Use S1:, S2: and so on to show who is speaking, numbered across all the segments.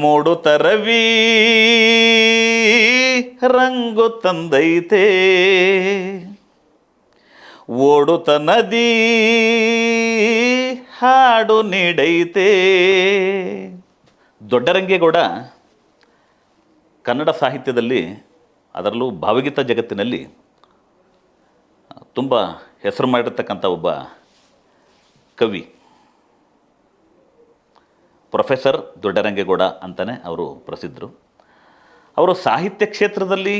S1: ಮೂಡುತ್ತರವಿ ರಂಗು ತಂದೈತೆ. ಓಡುತ್ತ ನದಿ ಹಾಡು ನೀಡೈತೆ. ದೊಡ್ಡರಂಗೇಗೌಡ ಕನ್ನಡ ಸಾಹಿತ್ಯದಲ್ಲಿ ಅದರಲ್ಲೂ ಭಾವಗೀತ ಜಗತ್ತಿನಲ್ಲಿ ತುಂಬ ಹೆಸರು ಮಾಡಿರ್ತಕ್ಕಂಥ ಒಬ್ಬ ಕವಿ. ಪ್ರೊಫೆಸರ್ ದೊಡ್ಡರಂಗೇಗೌಡ ಅಂತಲೇ ಅವರು ಪ್ರಸಿದ್ಧರು. ಅವರು ಸಾಹಿತ್ಯ ಕ್ಷೇತ್ರದಲ್ಲಿ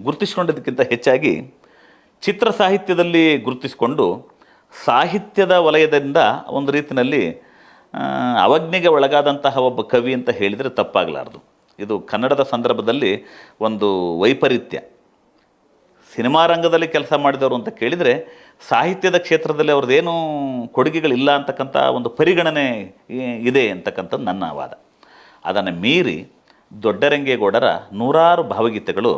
S1: ಗುರುತಿಸಿಕೊಂಡಿದ್ದಕ್ಕಿಂತ ಹೆಚ್ಚಾಗಿ ಚಿತ್ರ ಸಾಹಿತ್ಯದಲ್ಲಿ ಗುರುತಿಸಿಕೊಂಡು ಸಾಹಿತ್ಯದ ವಲಯದಿಂದ ಒಂದು ರೀತಿಯಲ್ಲಿ ಅವಜ್ಞೆಗೆ ಒಳಗಾದಂತಹ ಒಬ್ಬ ಕವಿ ಅಂತ ಹೇಳಿದರೆ ತಪ್ಪಾಗಲಾರ್ದು. ಇದು ಕನ್ನಡದ ಸಂದರ್ಭದಲ್ಲಿ ಒಂದು ವೈಪರೀತ್ಯ. ಸಿನಿಮಾ ರಂಗದಲ್ಲಿ ಕೆಲಸ ಮಾಡಿದವರು ಅಂತ ಕೇಳಿದರೆ ಸಾಹಿತ್ಯದ ಕ್ಷೇತ್ರದಲ್ಲಿ ಅವ್ರದ್ದೇನೂ ಕೊಡುಗೆಗಳಿಲ್ಲ ಅಂತಕ್ಕಂಥ ಒಂದು ಪರಿಗಣನೆ ಇದೆ ಅಂತಕ್ಕಂಥದ್ದು ನನ್ನ ವಾದ. ಅದನ್ನು ಮೀರಿ ದೊಡ್ಡರಂಗೇಗೌಡರ ನೂರಾರು ಭಾವಗೀತೆಗಳು,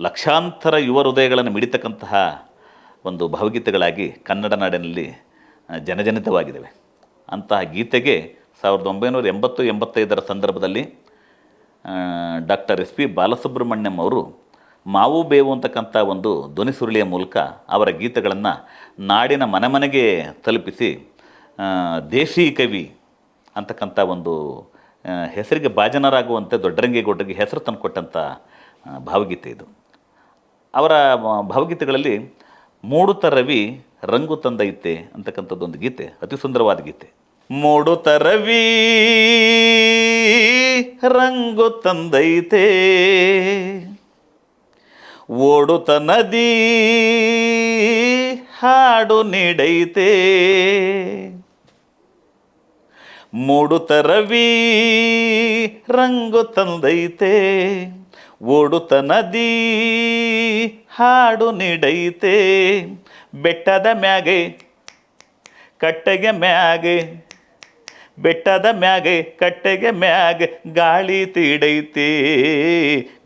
S1: ಲಕ್ಷಾಂತರ ಯುವ ಹೃದಯಗಳನ್ನು ಮಿಡಿತಕ್ಕಂತಹ ಒಂದು ಭಾವಗೀತೆಗಳಾಗಿ ಕನ್ನಡ ನಾಡಿನಲ್ಲಿ ಜನಜನಿತವಾಗಿದ್ದಾವೆ. ಅಂತಹ ಗೀತೆಗೆ ಸಾವಿರದ ಒಂಬೈನೂರ ಎಂಬತ್ತು ಎಂಬತ್ತೈದರ ಸಂದರ್ಭದಲ್ಲಿ ಡಾಕ್ಟರ್ ಎಸ್ ಪಿ ಬಾಲಸುಬ್ರಹ್ಮಣ್ಯಂ ಅವರು ಮಾವು ಬೇವು ಅಂತಕ್ಕಂಥ ಒಂದು ಧ್ವನಿ ಸುರುಳಿಯ ಮೂಲಕ ಅವರ ಗೀತೆಗಳನ್ನು ನಾಡಿನ ಮನೆ ಮನೆಗೆ ತಲುಪಿಸಿ ದೇಶೀ ಕವಿ ಅಂತಕ್ಕಂಥ ಒಂದು ಹೆಸರಿಗೆ ಭಾಜನರಾಗುವಂತೆ ದೊಡ್ಡರಂಗೇಗೌಡರಿಗೆ ಹೆಸರು ತಂದುಕೊಟ್ಟಂಥ ಕೊಟ್ಟಂಥ ಭಾವಗೀತೆ ಇದು. ಅವರ ಭಾವಗೀತೆಗಳಲ್ಲಿ ಮೂಡುತ್ತ ರವಿ ರಂಗು ತಂದೈತೆ ಅಂತಕ್ಕಂಥದ್ದು ಒಂದು ಗೀತೆ, ಅತಿ ಸುಂದರವಾದ ಗೀತೆ. ಮೂಡುತ್ತ ರವಿ ರಂಗು ತಂದೈತೆ ಓಡುತ್ತ ನದಿ ಹಾಡು ನೀಡೈತೆ. ಮೂಡುತ್ತ ರವಿ ರಂಗು ತಂದೈತೆ. ಓಡುತ್ತ ನದಿ ಹಾಡು ನೀಡೈತೆ. ಬೆಟ್ಟದ ಮ್ಯಾಗೆ, ಕಟ್ಟೆಗೆ ಮ್ಯಾಗೆ ಬೆಟ್ಟದ ಮ್ಯಾಗೆ ಕಟ್ಟೆಗೆ ಮ್ಯಾಗೆ ಗಾಳಿ ತೀಡೈತೆ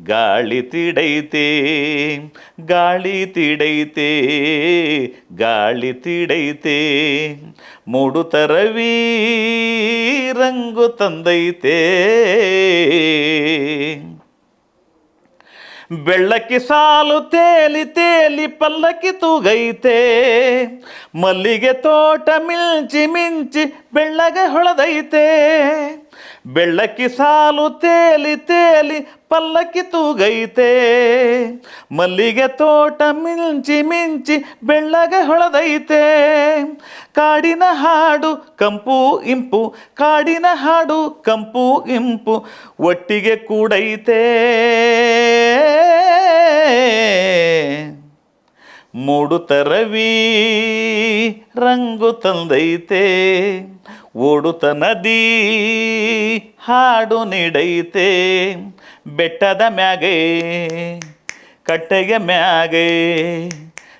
S1: ಗಾಳಿ ತೀಡೈತೆ ಗಾಳಿ ತೀಡೈತೆ ಗಾಳಿ ತೀಡೈತೆ ಮೂಡುತ್ತ ರವಿ ರಂಗು ತಂದೈತೆ ಬೆಳ್ಳಕ್ಕಿ ಸಾಲು ತೇಲಿ ತೇಲಿ ಪಲ್ಲಕ್ಕಿ ತೂಗೈತೆ. ಮಲ್ಲಿಗೆ ತೋಟ ಮಿಂಚಿ ಮಿಂಚಿ ಬೆಳ್ಳಗೆ ಹೊಳದೈತೆ. ಬೆಳ್ಳಕ್ಕಿ ಸಾಲು ತೇಲಿ ತೇಲಿ ಪಲ್ಲಕ್ಕಿ ತೂಗೈತೆ. ಮಲ್ಲಿಗೆ ತೋಟ ಮಿಂಚಿ ಮಿಂಚಿ ಬೆಳ್ಳಗೆ ಹೊಳದೈತೆ. ಕಾಡಿನ ಹಾಡು ಕಂಪು ಇಂಪು, ಕಾಡಿನ ಹಾಡು ಕಂಪು ಇಂಪು ಒಟ್ಟಿಗೆ ಕೂಡೈತೆ. ಮೂಡುತ್ತ ರವಿ ರಂಗು ತಂದೈತೆ. ಓಡುತ ನದಿ, ಹಾಡು ನೀಡೈತೆ. ಬೆಟ್ಟದ ಮ್ಯಾಗೆ, ಕಟ್ಟೆಗೆ ಮ್ಯಾಗೆ,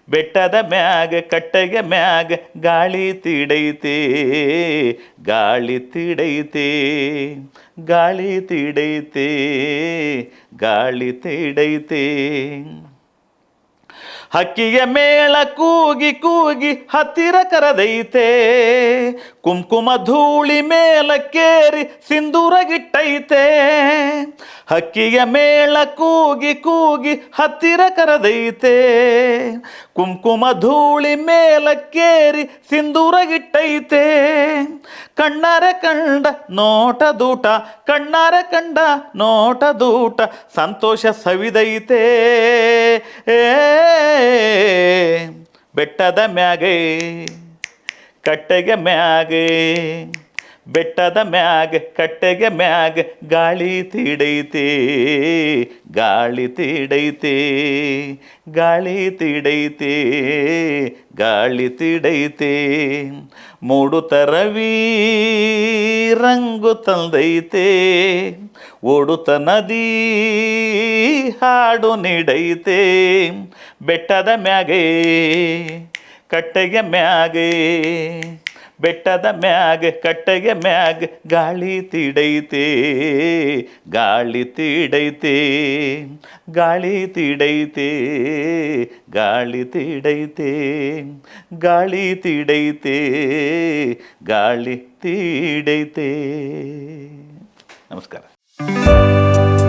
S1: ಬೆಟ್ಟದ ಮ್ಯಾಗ, ಕಟ್ಟೆಗೆ ಮ್ಯಾಗ ಗಾಳಿ ತಿಡೈತೆ. ಗಾಳಿ ತಿಡೈತೆ ಗಾಳಿ ತಿಡೈತೆ, ಗಾಳಿ ತೀಡೈತೆ. ಹಕ್ಕಿಯ ಮೇಳ ಕೂಗಿ ಕೂಗಿ ಹತ್ತಿರ ಕರೆದೈತೆ. ಕುಂಕುಮ ಧೂಳಿ ಮೇಲಕ್ಕೇರಿ ಸಿಂಧೂರಗಿಟ್ಟೈತೆ ಹಕ್ಕಿಯ ಮೇಳ ಕೂಗಿ ಕೂಗಿ ಹತ್ತಿರ ಕರೆದೈತೆ. ಕುಂಕುಮ ಧೂಳಿ ಮೇಲಕ್ಕೇರಿ ಸಿಂಧೂರಗಿಟ್ಟೈತೆ ಕಣ್ಣಾರೆ ಕಂಡ ನೋಟ ದೂಟ, ಕಣ್ಣಾರೆ ಕಂಡ ನೋಟ ದೂಟ, ಸಂತೋಷ ಸವಿದೈತೆ. ಏ ಬೆಟ್ಟದ ಮ್ಯಾಗೆ, ಕಟ್ಟೆಗೆ ಮ್ಯಾಗೆ, ಬೆಟ್ಟದ ಮ್ಯಾಗ, ಕಟ್ಟೆಗೆ ಮ್ಯಾಗ ಗಾಳಿ ತೀಡೈತೆ ಗಾಳಿ ತೀಡೈತೆ ಗಾಳಿ ತೀಡೈತೆ ಗಾಳಿ ತೀಡೈತೆ. ಮೂಡು ರವಿ ರಂಗು ತಂದೈತೆ ಓಡುತ್ತ ನದಿ ಹಾಡು ನೀಡೈತೆ, ಬೆಟ್ಟದ ಮ್ಯಾಗೆ, ಕಟ್ಟೆಗೆ ಮ್ಯಾಗೆ, ಬೆಟ್ಟದ ಮ್ಯಾಗ, ಕಟ್ಟೆಗೆ ಮ್ಯಾಗ, ಗಾಳಿ ತಿಡೈತೆ ಗಾಳಿ ತಿಡೈತೆ ಗಾಳಿ ತಿಡೈತೆ ಗಾಳಿ ತಿಡೈತೆ ಗಾಳಿ ತಿಡೈತೆ ಗಾಳಿ ತಿಡೈತೆ. ನಮಸ್ಕಾರ. Música